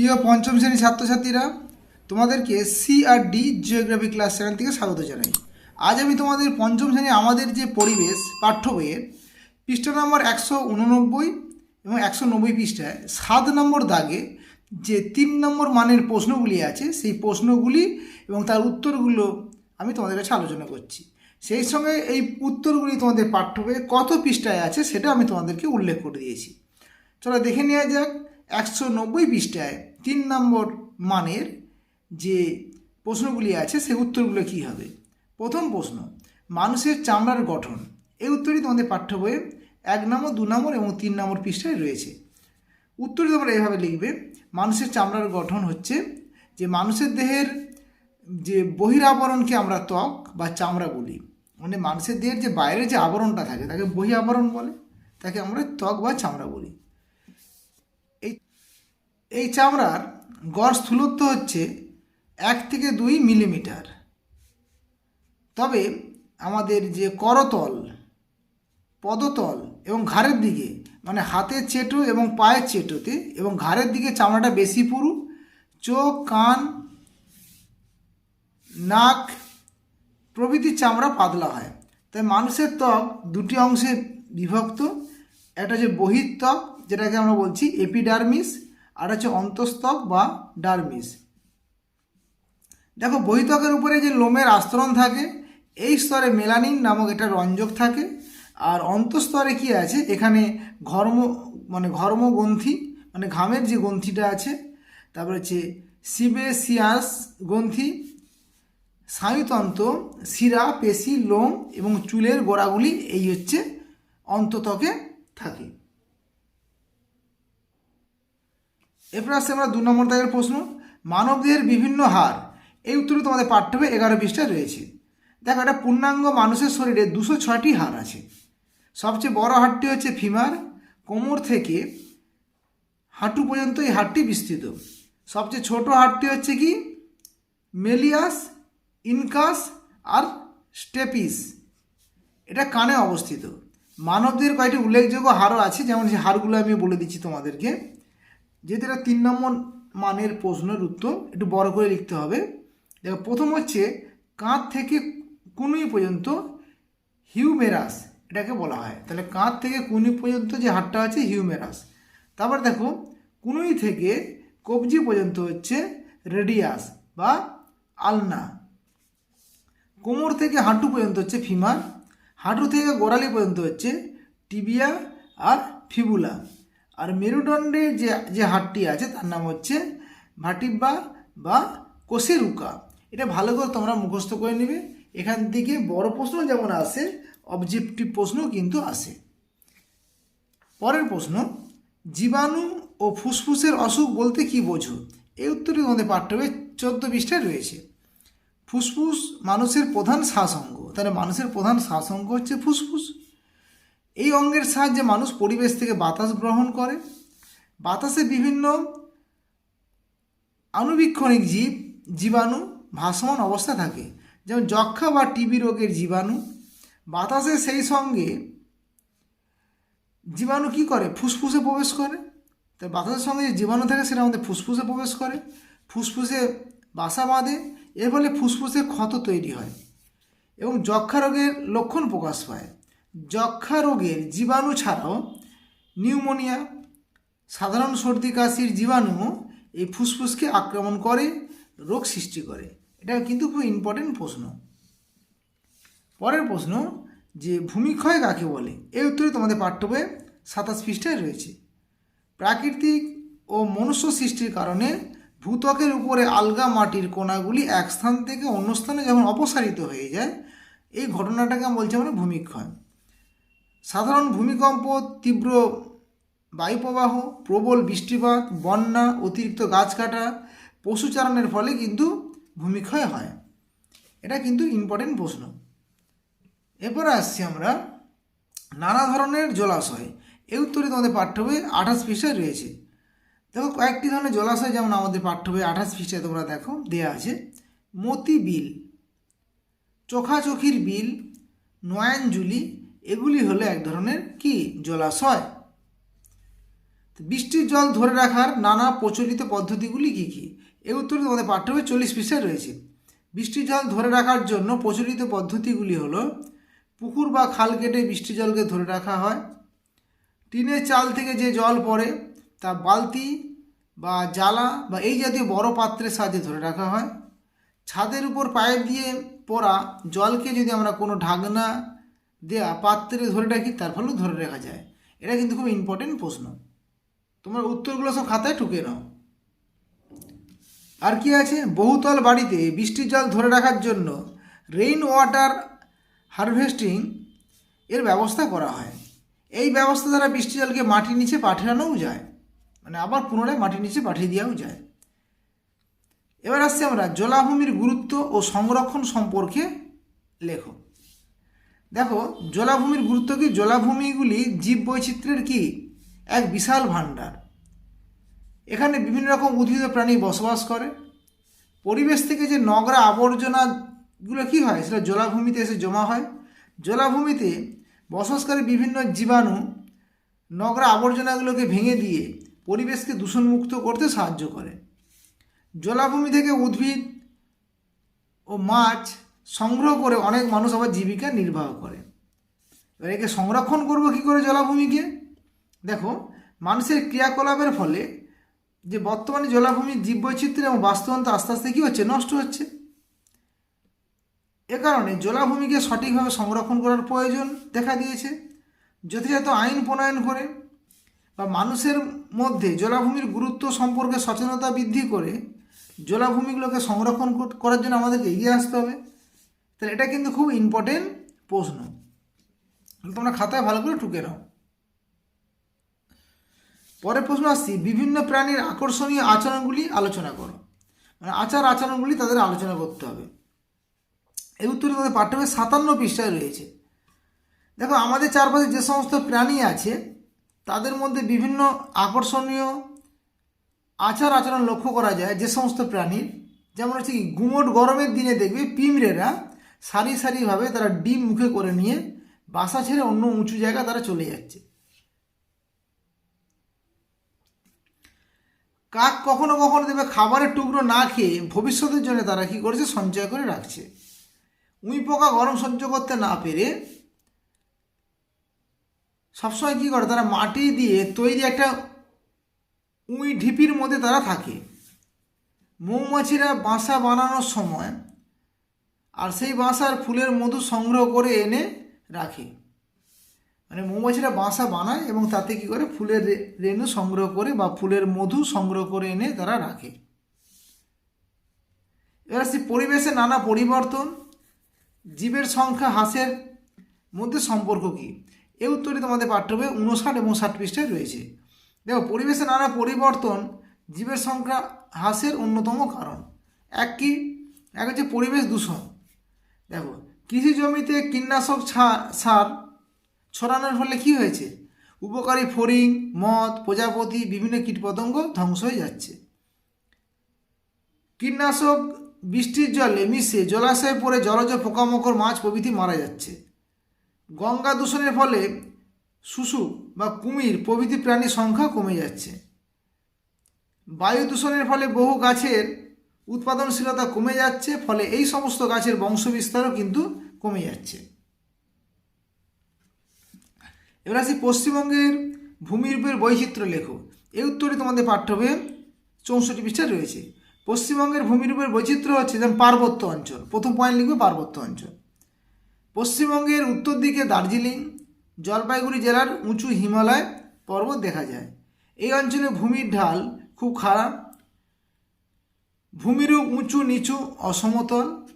প্রিয় পঞ্চম শ্রেণির ছাত্রছাত্রীরা, তোমাদেরকে C R D geography class seven থেকে স্বাগত জানাই। আজ আমি তোমাদের পঞ্চম শ্রেণি আমাদের যে পরিবেশ, পাঠ্য বইয়ের, পৃষ্ঠা নম্বর একশো উননব্বই এবং একশো নব্বই পৃষ্ঠায়, সাত নম্বর দাগে যে তিন নম্বর মানের প্রশ্নগুলি আছে, সেই প্রশ্নগুলি এবং তার উত্তরগুলো আমি তোমাদের কাছে আলোচনা করছি। সেই সঙ্গে এই উত্তরগুলি তোমাদের পাঠ্য বইয়ে কত পৃষ্ঠায় আছে, সেটা আমি তোমাদেরকে উল্লেখ করে দিয়েছি। চলো দেখে নেওয়া যাক। একশো নব্বই পৃষ্ঠায় তিন নম্বর মানের যে প্রশ্নগুলি আছে, সে উত্তরগুলো কী হবে? প্রথম প্রশ্ন, মানুষের চামড়ার গঠন। এই উত্তরই তোমাদের পাঠ্য বইয়ে এক নম্বর, দু নম্বর এবং তিন নম্বর পৃষ্ঠায় রয়েছে। উত্তরটি তোমরা এভাবে লিখবে, মানুষের চামড়ার গঠন হচ্ছে যে মানুষের দেহের যে বহিরাবরণকে আমরা ত্বক বা চামড়া বলি মানে মানুষের দেহের যে বাইরে যে আবরণটা থাকে, তাকে বহি আবরণ বলে, তাকে আমরা ত্বক বা চামড়া বলি। এই চামড়ার গড় স্থূলত্ব হচ্ছে এক থেকে দুই মিলিমিটার। তবে আমাদের যে করতল, পদতল এবং ঘাড়ের দিকে মানে হাতের চেটো এবং পায়ের চেটোতে এবং ঘাড়ের দিকে চামড়াটা বেশি পুরু, চোখ, কান, নাক প্রভৃতির চামড়া পাতলা হয়। তাই মানুষের ত্বক দুটি অংশে বিভক্ত। একটা যে বহির ত্বক যেটাকে আমরা বলছি এপিডার্মিস আর হচ্ছে অন্তস্তক বা ডার্মিস। দেখো বহিত্বকের উপরে যে লোমের আস্তরণ থাকে, এই স্তরে মেলানিন নামক এটা রঞ্জক থাকে। আর অন্তঃস্তরে কি আছে? এখানে ঘর্ম মানে ঘর্মগ্রন্থি মানে ঘামের যে গ্রন্থিটা আছে, তারপরে হচ্ছে সিবেসিয়াস গ্রন্থি স্নায়ুতন্ত্র শিরা, পেশি, লোম এবং চুলের গোড়াগুলি এই হচ্ছে অন্ততকে থাকে। এরপর আসছে আমরা দু নম্বর দাগের প্রশ্ন। মানবদেহের বিভিন্ন হার এই উত্তরে তোমাদের পাঠ্য বই এগারো পৃষ্ঠায় রয়েছে। দেখো একটা পূর্ণাঙ্গ মানুষের শরীরে দুশো ছয়টি হাড় আছে। সবচেয়ে বড় হাড়টি হচ্ছে ফিমার। কোমর থেকে হাঁটু পর্যন্ত এই হাড়টি বিস্তৃত। সবচেয়ে ছোট হাড়টি হচ্ছে কি? মেলিয়াস, ইনকাস আর স্টেপিস। এটা কানে অবস্থিত। মানবদের কয়েকটি উল্লেখযোগ্য হাড়ও আছে, যেমন সেই হাড়গুলো আমি বলে দিচ্ছি তোমাদেরকে। যেহেতু এটা তিন নম্বর মানের প্রশ্নের উত্তর, একটু বড় করে লিখতে হবে। দেখো, প্রথম হচ্ছে, কাঁধ থেকে কুনুই পর্যন্ত হিউমেরাস, এটাকে বলা হয়। তাহলে কাঁধ থেকে কুনুই পর্যন্ত যে হাড়টা আছে, হিউমেরাস। তারপর দেখো, কুনুই থেকে কবজি পর্যন্ত হচ্ছে রেডিয়াস বা আলনা। কোমর থেকে হাঁটু পর্যন্ত হচ্ছে ফিমার। হাঁটু থেকে গোড়ালি পর্যন্ত হচ্ছে টিবিয়া আর ফিবুলা। আর মেরুদণ্ডে যে যে হাড়টি আছে, তার নাম হচ্ছে ভাটিব্বা বা কোসেরুকা। এটা ভালো করে তোমরা মুখস্থ করে নেবে। এখান থেকে বড় প্রশ্ন যেমন আসে অবজেক্টিভ প্রশ্ন কিন্তু আসে। পরের প্রশ্ন, জীবাণু ও ফুসফুসের অসুখ বলতে কি বোঝো? এই উত্তরটি তোমাদের পাঠ্য বইয়ে চোদ্দ পৃষ্ঠায় রয়েছে। ফুসফুস মানুষের প্রধান শ্বাসঙ্গ তাহলে মানুষের প্রধান শ্বাসঙ্গ হচ্ছে ফুসফুস। এই অঙ্গের সাহায্যে মানুষ পরিবেশ থেকে বাতাস গ্রহণ করে। বাতাসে বিভিন্ন আণুবীক্ষণিক জীব, জীবাণু ভাসমান অবস্থা থাকে। যেমন যক্ষা বা টিবি রোগের জীবাণু। বাতাসে সেই সঙ্গে জীবাণু কি করে? ফুসফুসে প্রবেশ করে। তো বাতাসের সঙ্গে যে জীবাণু থাকে সেটা আমাদের ফুসফুসে প্রবেশ করে। ফুসফুসে বাসা বাঁধে। এর ফলে ফুসফুসে ক্ষত তৈরি হয় এবং যক্ষা রোগের লক্ষণ প্রকাশ পায়। যক্ষা রোগের জীবাণু ছাড়াও নিউমোনিয়া, সাধারণ সর্দি কাশির জীবাণু এই ফুসফুসকে আক্রমণ করে, রোগ সৃষ্টি করে। এটা কিন্তু খুব ইম্পর্টেন্ট প্রশ্ন। পরের প্রশ্ন, যে ভূমিক্ষয় কাকে বলে? এই উত্তরে তোমাদের পাঠ্য সাতাশ পৃষ্ঠায় রয়েছে। প্রাকৃতিক ও মনুষ্য সৃষ্টির কারণে ভূত্বকের উপরে আলগা মাটির কণাগুলি এক স্থান থেকে অন্য স্থানে যখন অপসারিত হয়ে যায়, এই ঘটনাটাকে বলছি আমরা ভূমিক্ষয়। সাধারণ ভূমিকম্প, তীব্র বায়ুপ্রবাহ, প্রবল বৃষ্টিপাত, বন্যা, অতিরিক্ত গাছ কাটা পশুচারণের ফলে কিন্তু ভূমিক্ষয় হয়। এটা কিন্তু ইম্পর্টেন্ট প্রশ্ন। এরপরে আসছি আমরা নানা ধরনের জলাশয়। এই উত্তরে তোমাদের পাঠ্য বই আঠাশ পৃষ্ঠায় রয়েছে। দেখো, কয়েকটি ধরনের জলাশয় যেমন আমাদের পাঠ্য বই আঠাশ পৃষ্ঠায় তোমরা দেখো, দেয়া আছে। মতি বিল চোখাচোখির বিল, নয়াঞ্জুলি এগুলি হলো এক ধরনের কি? জলাশয়। বৃষ্টির জল ধরে রাখার নানা প্রচলিত পদ্ধতিগুলি কী কী? এই উত্তরে তোমাদের পাঠ্যবই চল্লিশ পৃষ্ঠায় রয়েছে। বৃষ্টির জল ধরে রাখার জন্য প্রচলিত পদ্ধতিগুলি হলো, পুকুর বা খাল কেটে বৃষ্টির জলকে ধরে রাখা হয়, টিনের চাল থেকে যে জল পড়ে তা বালতি বা জ্বালা বা এই জাতীয় বড় পাত্রের সাহায্যে ধরে রাখা হয়। ছাদের উপর পাইপ দিয়ে পড়া জলকে যদি আমরা কোনো ঢাকনা দেয়া পাত্রে ধরে রাখি, তার ফলেও ধরে রাখা যায়। এটা কিন্তু খুব ইম্পর্টেন্ট প্রশ্ন। তোমার উত্তরগুলো সব খাতায় ঠুকে নাও। আর কি আছে? বহুতল বাড়িতে বৃষ্টির জল ধরে রাখার জন্য রেইন ওয়াটার হারভেস্টিং এর ব্যবস্থা করা হয়। এই ব্যবস্থা দ্বারা বৃষ্টি জলকে মাটির নিচে পাঠানোও যায়। মানে আবার পুনরায় মাটির নিচে পাঠিয়ে দেওয়াও যায়। এবার আসছি আমরা জলাভূমির গুরুত্ব ও সংরক্ষণ সম্পর্কে লেখো। দেখো, জলাভূমির গুরুত্ব কি? জলাভূমিগুলি জীব বৈচিত্র্যের কি? এক বিশাল ভাণ্ডার। এখানে বিভিন্ন রকম উদ্ভিদ প্রাণী বসবাস করে। পরিবেশ থেকে যে নোংরা আবর্জনাগুলো কি হয়? সেটা জলাভূমিতে এসে জমা হয়। জলাভূমিতে বসবাসকারী বিভিন্ন জীবাণু নোংরা আবর্জনাগুলোকে ভেঙে দিয়ে পরিবেশকে দূষণমুক্ত করতে সাহায্য করে। জলাভূমি থেকে উদ্ভিদ ও মাছ সংগ্রহ করে অনেক মানুষ আবার জীবিকা নির্বাহ করে। এবার একে সংরক্ষণ করব কি করে জলাভূমিকে? দেখো, মানুষের ক্রিয়াকলাপের ফলে যে বর্তমানে জলাভূমির জীববৈচিত্র্য এবং বাস্তুতন্ত্র আস্তে আস্তে কী হচ্ছে? নষ্ট হচ্ছে। এ কারণে জলাভূমিকে সঠিকভাবে সংরক্ষণ করার প্রয়োজন দেখা দিয়েছে। যথাযথ আইন প্রণয়ন করে বা মানুষের মধ্যে জলাভূমির গুরুত্ব সম্পর্কে সচেতনতা বৃদ্ধি করে জলাভূমিগুলোকে সংরক্ষণ করার জন্য আমাদেরকে এগিয়ে আসতে হবে। তাহলে এটা কিন্তু খুব ইম্পর্টেন্ট প্রশ্ন। তোমরা খাতায় ভালো করে টুকে নাও। পরের প্রশ্ন আসছি, বিভিন্ন প্রাণীর আকর্ষণীয় আচরণগুলি আলোচনা করো। মানে আচার আচরণগুলি তাদের আলোচনা করতে হবে। এই উত্তরে তাদের পাঠ্যবই সাতান্ন পৃষ্ঠায় রয়েছে। দেখো, আমাদের চারপাশে যে সমস্ত প্রাণী আছে, তাদের মধ্যে বিভিন্ন আকর্ষণীয় আচার আচরণ লক্ষ্য করা যায় যে সমস্ত প্রাণীর। যেমন হচ্ছে কি, গুমট গরমের দিনে দেখবে পিমড়েরা সারি সারিভাবে তারা ডিম মুখে করে নিয়ে বাসা ছেড়ে অন্য উঁচু জায়গা তারা চলে যাচ্ছে। কাক কখনো কখনো দেবে খাবারের টুকরো না খেয়ে ভবিষ্যতের জন্য তারা কি করেছে? সঞ্চয় করে রাখছে। উঁই পোকা গরম সহ্য করতে না পেরে সবসময় কী করে? তারা মাটি দিয়ে তৈরি একটা উঁই ঢিপির মধ্যে তারা থাকে। মৌমাছিরা বাসা বানানোর সময় আর সেই বাসার ফুলের মধু সংগ্রহ করে এনে রাখে। মানে মৌমাছিরা বাসা বানায় এবং তাতে কী করে? ফুলের রেণু সংগ্রহ করে বা ফুলের মধু সংগ্রহ করে এনে তারা রাখে। এবার আসছি পরিবেশে নানা পরিবর্তন। জীবের সংখ্যা হ্রাসের মধ্যে সম্পর্ক কী? এই উত্তরটি তোমাদের পাঠ্য বইয়ে উনষাট এবং ষাট পৃষ্ঠায় রয়েছে। দেখো, পরিবেশে নানা পরিবর্তন জীবের সংখ্যা হ্রাসের অন্যতম কারণ। এক কি? এক হচ্ছে পরিবেশ দূষণ। দেখো, কৃষি জমিতে কীটনাশক সার ছড়ানোর ফলে কী হয়েছে? উপকারী ফড়িং, মদ, প্রজাপতি, বিভিন্ন কীটপতঙ্গ ধ্বংস হয়ে যাচ্ছে। কীটনাশক বৃষ্টির জলে মিশে জলাশয়ে পড়ে জলজ পোকামাকড়, মাছ, প্রভৃতি মারা যাচ্ছে। গঙ্গা দূষণের ফলে শুশু বা কুমির, প্রভৃতি প্রাণীর সংখ্যা কমে যাচ্ছে। বায়ু দূষণের ফলে বহু গাছের উৎপাদনশীলতা কমে যাচ্ছে, ফলে এই সমস্ত গাছের বংশবিস্তারও কিন্তু কমে যাচ্ছে। এবার আসি পশ্চিমবঙ্গের ভূমিরূপের বৈচিত্র্য লেখো। এই উত্তরে তোমাদের পাঠ্যবে চৌষট্টি পৃষ্ঠা রয়েছে। পশ্চিমবঙ্গের ভূমিরূপের বৈচিত্র্য হচ্ছে যেমন পার্বত্য অঞ্চল। প্রথম পয়েন্ট লিখবে, পার্বত্য অঞ্চল। পশ্চিমবঙ্গের উত্তর দিকে দার্জিলিং, জলপাইগুড়ি জেলার উঁচু হিমালয় পর্বত দেখা যায়। এই অঞ্চলে ভূমির ঢাল খুব খারাপ ভূমিরূপ উঁচু নিচু অসমতল।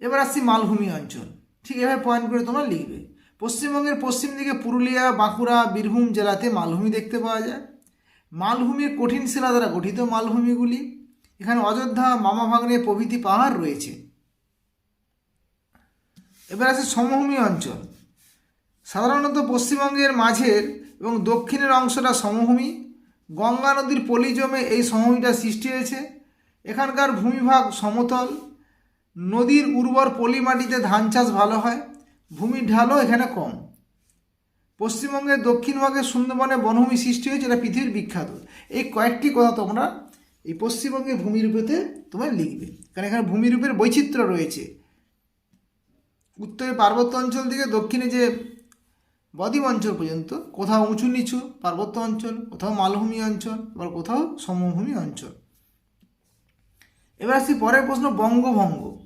এবার আসছি মালভূমি অঞ্চল। ঠিক এভাবে পয়েন্ট করে তোমরা লিখবে। পশ্চিমবঙ্গের পশ্চিম দিকে পুরুলিয়া, বাঁকুড়া, বীরভূম জেলাতে মালভূমি দেখতে পাওয়া যায়। মালভূমির কঠিন শিলা দ্বারা গঠিত মালভূমিগুলি। এখানে অযোধ্যা মামাভাগ্নে প্রভৃতি পাহাড় রয়েছে। এবার আছে সমভূমি অঞ্চল। সাধারণত পশ্চিমবঙ্গের মাঝের এবং দক্ষিণের অংশটা সমভূমি। গঙ্গা নদীর পলি জমে এই সমভূমিটা সৃষ্টি হয়েছে। এখানকার ভূমিভাগ সমতল। নদীর উর্বর পলি মাটিতে ধান চাষ ভালো হয়। ভূমির ঢালও এখানে কম। পশ্চিমবঙ্গের দক্ষিণ ভাগে সুন্দরবনে বনভূমি সৃষ্টি হয়েছে, এটা পৃথিবীর বিখ্যাত। এই কয়েকটি কথা তোমরা এই পশ্চিমবঙ্গে ভূমিরূপেতে তোমরা লিখবে। কারণ এখানে ভূমিরূপের বৈচিত্র্য রয়েছে। উত্তরে পার্বত্য অঞ্চল থেকে দক্ষিণে যে বদ্বীপ অঞ্চল পর্যন্ত, কোথাও উঁচু নিচু পার্বত্য অঞ্চল, কোথাও মালভূমি অঞ্চল, আবার কোথাও সমভূমি অঞ্চল। এবার আসছি পরের প্রশ্ন, বঙ্গভঙ্গ।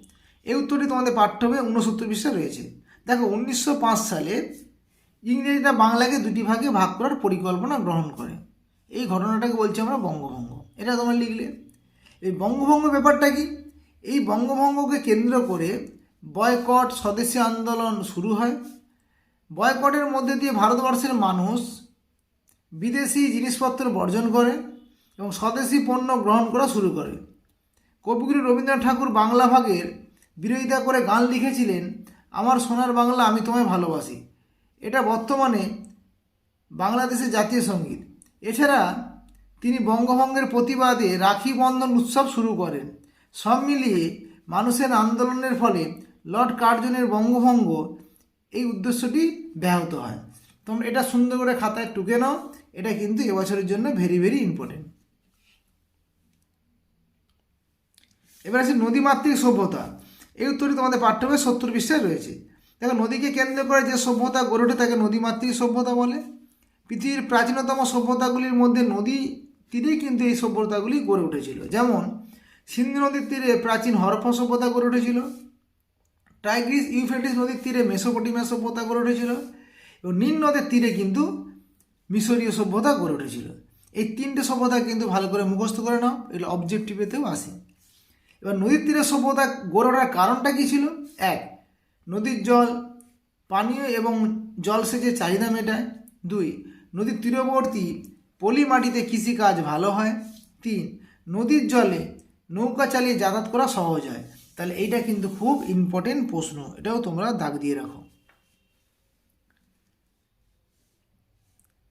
এই উত্তরটি তোমাদের পাঠ্য হবে, ঊনসত্তর পৃষ্ঠা রয়েছে। দেখো, উনিশশো পাঁচ সালে ইংরেজরা বাংলাকে দুটি ভাগে ভাগ করার পরিকল্পনা গ্রহণ করে। এই ঘটনাটাকে বলছি আমরা বঙ্গভঙ্গ। এটা তোমরা লিখলে। এই বঙ্গভঙ্গ ব্যাপারটা কি? এই বঙ্গভঙ্গকে কেন্দ্র করে বয়কট, স্বদেশী আন্দোলন শুরু হয়। বয়কটের মধ্যে দিয়ে ভারতবর্ষের মানুষ বিদেশি জিনিসপত্র বর্জন করে এবং স্বদেশি পণ্য গ্রহণ করা শুরু করে। কবিগুরু রবীন্দ্রনাথ ঠাকুর বাংলা ভাগের বিরোধিতা করে গান লিখেছিলেন, আমার সোনার বাংলা আমি তোমায় ভালোবাসি। এটা বর্তমানে বাংলাদেশের জাতীয় সংগীত। এছাড়া তিনি বঙ্গভঙ্গের প্রতিবাদে রাখি বন্ধন উৎসব শুরু করেন। সব মিলিয়ে মানুষের আন্দোলনের ফলে লর্ড কার্জনের বঙ্গভঙ্গ এই উদ্দেশ্যটি ব্যাহত হয়। তোমরা এটা সুন্দর করে খাতায় টুকে নাও। এটা কিন্তু এবছরের জন্য ভেরি ভেরি ইম্পর্টেন্ট এবার আছে নদীমাতৃক সভ্যতা। এই উত্তরটি তোমাদের পাঠ্যবে সত্তর পৃষ্ঠায় রয়েছে। দেখো, নদীকে কেন্দ্র করে যে সভ্যতা গড়ে ওঠে তাকে নদীমাতৃক সভ্যতা বলে। পৃথিবীর প্রাচীনতম সভ্যতাগুলির মধ্যে নদী তীরেই কিন্তু এই সভ্যতাগুলি গড়ে উঠেছিল। যেমন, সিন্ধু নদীর তীরে প্রাচীন হরপ্পা সভ্যতা গড়ে উঠেছিল। টাইগ্রিস ইউফ্রেটিস নদীর তীরে মেসোপটিমিয়া সভ্যতা গড়ে উঠেছিল। এবং নীল নদের তীরে কিন্তু মিশরীয় সভ্যতা গড়ে উঠেছিল। এই তিনটে সভ্যতা কিন্তু ভালো করে মুখস্থ করে নাও, এগুলো অবজেক্টিভেতেও আসে। এবার নদীর তীরে সভ্যতা গড়ে ওঠার কারণটা কী ছিল? এক, নদীর জল পানীয় এবং জলসেচের চাহিদা মেটায়। দুই, নদীর তীরবর্তী পলি মাটিতে কৃষিকাজ ভালো হয়। তিন, নদীর জলে নৌকা চালিয়ে যাতায়াত করা সহজ হয়। তাহলে এইটা কিন্তু খুব ইম্পর্টেন্ট প্রশ্ন, এটাও তোমরা দাগ দিয়ে রাখো।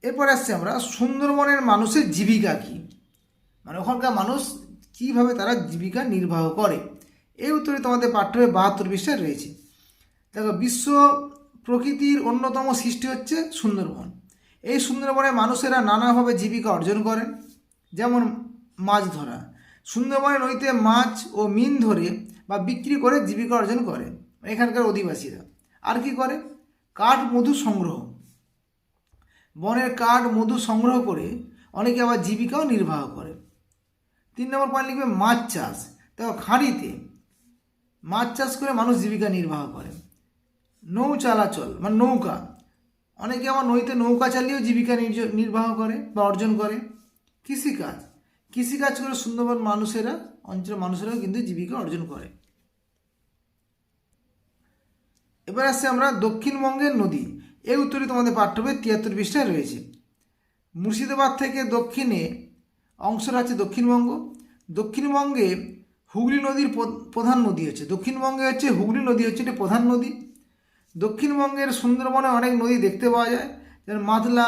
এরপর আসছে আমরা সুন্দরবনের মানুষের জীবিকা কী? মানে ওখানকার মানুষ কীভাবে তারা জীবিকা নির্বাহ করে? এই উত্তরে তোমাদের পাঠ্যে বাহাত্তর পৃষ্ঠায় রয়েছে। দেখো, বিশ্ব প্রকৃতির অন্যতম সৃষ্টি হচ্ছে সুন্দরবন। এই সুন্দরবনে মানুষেরা নানাভাবে জীবিকা অর্জন করেন, যেমন মাছ ধরা। সুন্দরবনে নদীতে মাছ ও মিন ধরে বা বিক্রি করে জীবিকা অর্জন করে এখানকার অধিবাসীরা। আর কি করে? কাঠ, মধু সংগ্রহ। বনের কাঠ, মধু সংগ্রহ করে অনেকে আবার জীবিকাও নির্বাহ করে। তিন নম্বর পয়েন্ট লিখবে মাছ চাষ। দেখো খাঁড়িতে মাছ চাষ করে মানুষ জীবিকা নির্বাহ করে। নৌ চলাচল মানে নৌকা। অনেকে আমার নদীতে নৌকা চালিয়েও জীবিকা নির্বাহ করে বা অর্জন করে। কৃষিকাজ কৃষিকাজ করে সুন্দরবন মানুষেরা, অঞ্চলের মানুষেরাও কিন্তু জীবিকা অর্জন করে। এবার আসছে আমরা দক্ষিণবঙ্গের নদী। এই উত্তরে তোমাদের পাঠ্যবে তিয়াত্তর পৃষ্ঠায় রয়েছে। মুর্শিদাবাদ থেকে দক্ষিণে অংশটা আছে দক্ষিণবঙ্গ দক্ষিণবঙ্গে হুগলি নদীর প্রধান নদী হচ্ছে। দক্ষিণবঙ্গে হচ্ছে হুগলি নদী হচ্ছে এটি প্রধান নদী। দক্ষিণবঙ্গের সুন্দরবনে অনেক নদী দেখতে পাওয়া যায়, যেমন মাতলা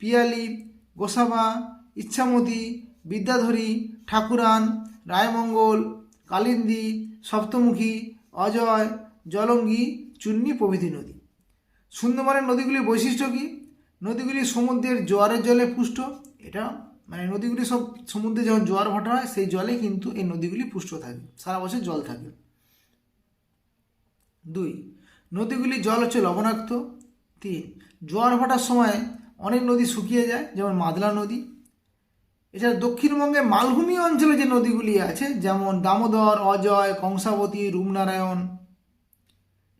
পিয়ালি, গোসাবা, ইচ্ছামতি, বিদ্যাধরী, ঠাকুরান, রায়মঙ্গল, কালিন্দী, সপ্তমুখী, অজয়, জলঙ্গি, চুন্নি প্রভৃতি নদী। সুন্দরবনের নদীগুলির বৈশিষ্ট্য কী? নদীগুলি সমুদ্রের জোয়ারের জলে পুষ্ট, এটা মানে নদীগুলি সব সমুদ্রে যখন জোয়ার ভাটা হয়, সেই জলে কিন্তু এই নদীগুলি পুষ্ট থাকে, সারা বছর জল থাকে। দুই, নদীগুলি জল হচ্ছে লবণাক্ত। তিন, জোয়ার ভাটার সময় অনেক নদী শুকিয়ে যায়, যেমন মাদলা নদী। এছাড়া দক্ষিণবঙ্গের মালভূমি অঞ্চলে যে নদীগুলি আছে, যেমন দামোদর, অজয়, কংসাবতী, রূপনারায়ণ,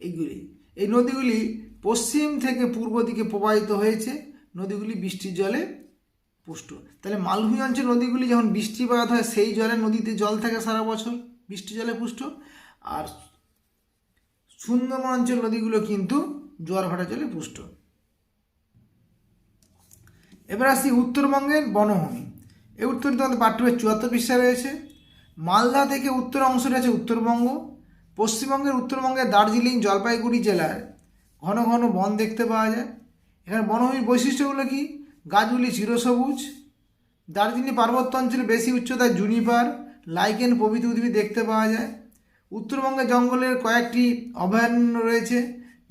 এইগুলি। এই নদীগুলি পশ্চিম থেকে পূর্ব দিকে প্রবাহিত হয়েছে। নদীগুলি বৃষ্টির জলে পুষ্ট। তাহলে মালভূমি অঞ্চল নদীগুলি যখন বৃষ্টিপাত হয়, সেই জলে নদীতে জল থাকে সারা বছর, বৃষ্টি জলে পুষ্ট। আর সুন্দরবন অঞ্চল নদীগুলো কিন্তু জোয়ার ভাটা জলে পুষ্ট। এবার আসি উত্তরবঙ্গের বনভূমি। এই উত্তর তোমাদের পাঠ্যের চুয়াত্তর পৃষ্ঠা রয়েছে। মালদা থেকে উত্তর অংশটা আছে উত্তরবঙ্গ। পশ্চিমবঙ্গের উত্তরবঙ্গের দার্জিলিং, জলপাইগুড়ি জেলার ঘন ঘন বন দেখতে পাওয়া যায়। এখানে বনভূমির বৈশিষ্ট্যগুলো কি? গাছগুলি চিরসবুজ দার্জিলিং পার্বত্য অঞ্চলে বেশি উচ্চতায় জুনিপার লাইকেন প্রভৃতি উদ্ভিদ দেখতে পাওয়া যায়। উত্তরবঙ্গে জঙ্গলের কয়েকটি অভয়ারণ্য রয়েছে,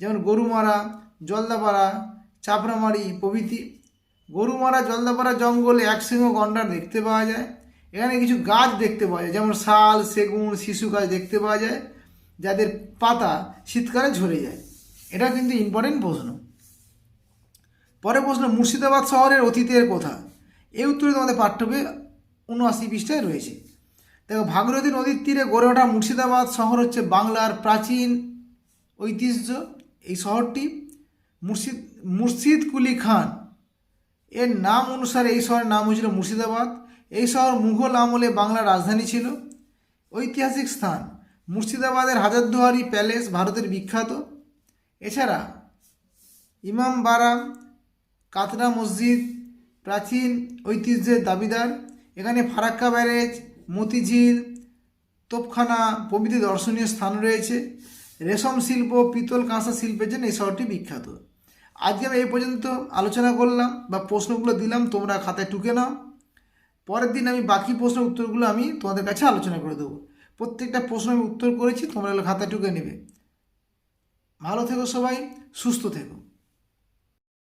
যেমন গরুমারা, জলদাপাড়া, চাপড়ামারি প্রভৃতি। গরুমারা, জলদাপাড়া জঙ্গলে একসঙ্গে গন্ডার দেখতে পাওয়া যায়। এখানে কিছু গাছ দেখতে পাওয়া যায়, যেমন শাল, সেগুন, শিশু গাছ দেখতে পাওয়া যায়, যাদের পাতা শীতকালে ঝরে যায়। এটা কিন্তু ইম্পর্টেন্ট প্রশ্ন। পরে প্রশ্ন, মুর্শিদাবাদ শহরের অতীতের কথা। এই উত্তরে তোমাদের পাঠ্য বই উনআশি পৃষ্ঠায় রয়েছে। দেখো, ভাগীরথী নদীর তীরে গড়ে ওঠা মুর্শিদাবাদ শহর হচ্ছে বাংলার প্রাচীন ঐতিহ্য। এই শহরটি মুর্শিদ মুর্শিদ কুলি খান। এর নাম অনুসারে এই শহরের নাম হয়েছিল মুর্শিদাবাদ। এই শহর মুঘল আমলে বাংলার রাজধানী ছিল। ঐতিহাসিক স্থান, মুর্শিদাবাদের হাজারদুয়ারি প্যালেস ভারতের বিখ্যাত। এছাড়া ইমাম বারা কাতরা মসজিদ, প্রাচীন ঐতিহ্যের দাবিদার। এখানে ফারাক্কা ব্যারেজ, মতিঝিল, তোপখানা প্রভৃতি দর্শনীয় স্থান রয়েছে। রেশম শিল্প, পিতল কাঁসা শিল্পের জন্য এই শহরটি বিখ্যাত। আজকে আমি এই পর্যন্ত আলোচনা করলাম বা প্রশ্নগুলো দিলাম, তোমরা খাতায় টুকে নাও। পরের দিন আমি বাকি প্রশ্নের উত্তরগুলো আমি তোমাদের কাছে আলোচনা করে দেবো। প্রত্যেকটা প্রশ্ন আমি উত্তর করেছি, তোমরা খাতায় টুকে নেবে। ভালো থেকো সবাই, সুস্থ থেকো।